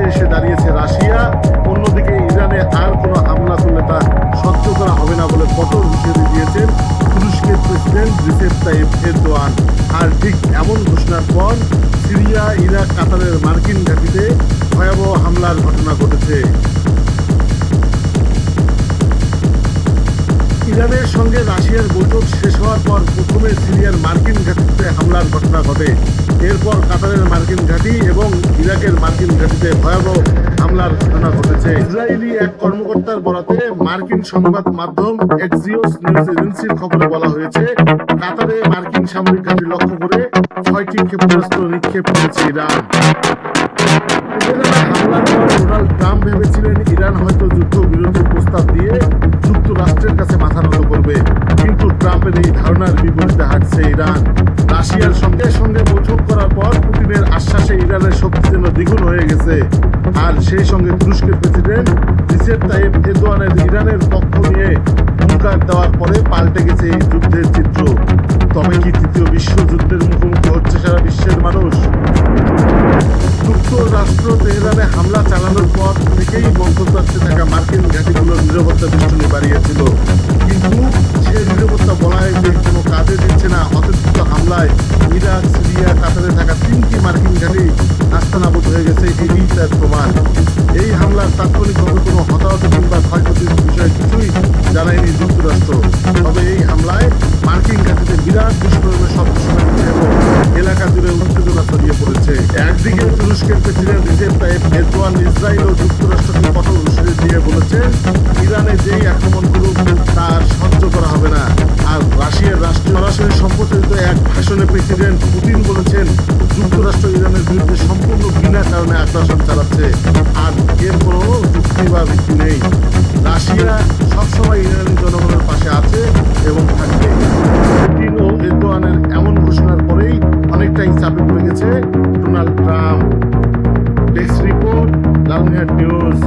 পাশে এসে দাঁড়িয়েছে রাশিয়া। অন্যদিকে ইরানে আর কোনো হামলা করলে তা সহ্য করা হবে না বলে কঠোর হিসেবে দিয়েছেন তুরস্কের প্রেসিডেন্ট রিসেপ তাইফ এরদোয়ান। আর ঠিক এমন ঘোষণার পর সিরিয়া, ইরাক, কাতারের মার্কিন ঘাঁটিতে ভয়াবহ হামলার ঘটনা ঘটেছে। ইরানের সঙ্গে রাশিয়ার বৈঠক শেষ হওয়ার পর প্রথমে সিরিয়ার মার্কিন ঘাঁটিতে হামলার ঘটনা ঘটে। এরপর কাতারের মার্কিন ঘাঁটি ইরাকের মার্কিন ঘাঁটিতে ভয়াবহ হামলার ঘটনা ঘটেছে। ইসরায়েলি এক কর্মকর্তার বরাতে মার্কিন সংবাদ মাধ্যম এক্সিওস নিউজ এজেন্সির খবরে বলা হয়েছে কাতারে মার্কিন সামরিক ঘাঁটি লক্ষ্য করে ছয়টি ক্ষেপণাস্ত্র নিক্ষেপ করেছে ইরান। হামলার পর ডোনাল্ড ট্রাম্প ভেবেছিলেন ইরান হয়তো যুদ্ধ বিরতির প্রস্তাব দিয়ে যুক্তরাষ্ট্রের কাছে মাথা নত করবে। কিন্তু ট্রাম্পের এই ধারণার বিপরীতে হাঁটছে ইরান। রাশিয়ার সঙ্গে সঙ্গে বৈঠক আর সেই সঙ্গে তুরস্কের প্রেসিডেন্ট রিসেপ তাইপ এরদোয়ানের ইরানের পক্ষ নিয়ে হুঙ্কার দেওয়ার পরে পাল্টে গেছে এই যুদ্ধের চিত্র। তবে কি তৃতীয় বিশ্বযুদ্ধের মুখোমুখি হচ্ছে সারা বিশ্বের মানুষ? যুক্তরাষ্ট্র তেহরানে হামলা চালানোর পর থেকেই মধ্যপ্রাচ্যে থাকা মার্কিন ঘাঁটিগুলোর নিরাপত্তা দৃষ্টি বাড়িয়েছিল। কিন্তু সে নিরাপত্তা বলায় কোনো কাজে দিচ্ছে না অতর্কিত হামলায় ইরাক সিরিয়া কাতারে থাকা তিনটি মার্কিন ঘাঁটি নাস্তানাবুদ হয়ে গেছে এটি তার প্রমাণ। এই হামলার তাৎক্ষণিকভাবে কোনো হতাহত কিংবা ক্ষয়ক্ষতির বিষয়ে কিছুই জানায়নি যুক্তরাষ্ট্র। তবে এই হামলায় মার্কিন ঘাঁটিতে বিরাট বিস্ফোরণের শব্দ শোনা গেছে এবং এলাকা জুড়ে উত্তেজনা ছড়িয়ে পড়েছে। একদিকে তুরস্কের president Recep Tayyip Erdogan Israel ও যুক্তরাষ্ট্রকে কঠোর হুঁশিয়ারি দিয়ে ভাষণে প্রেসিডেন্ট পুতিন বলেছেন, যুক্তরাষ্ট্র ইরানের বিরুদ্ধে সম্পূর্ণ বিনা কারণে আগ্রাসন চালাচ্ছে। আর এর কোনো যুক্তি বা ভিত্তি নেই। রাশিয়া সবসময় ইরানি জনগণের পাশে আছে এবং থাকবে। পুতিন ও এরদোয়ানের এমন ঘোষণার পরেই অনেকটাই চাপে পড়ে গেছে ডোনাল্ড ট্রাম্প। ডেস্ক রিপোর্ট লালমিহাট নিউজ।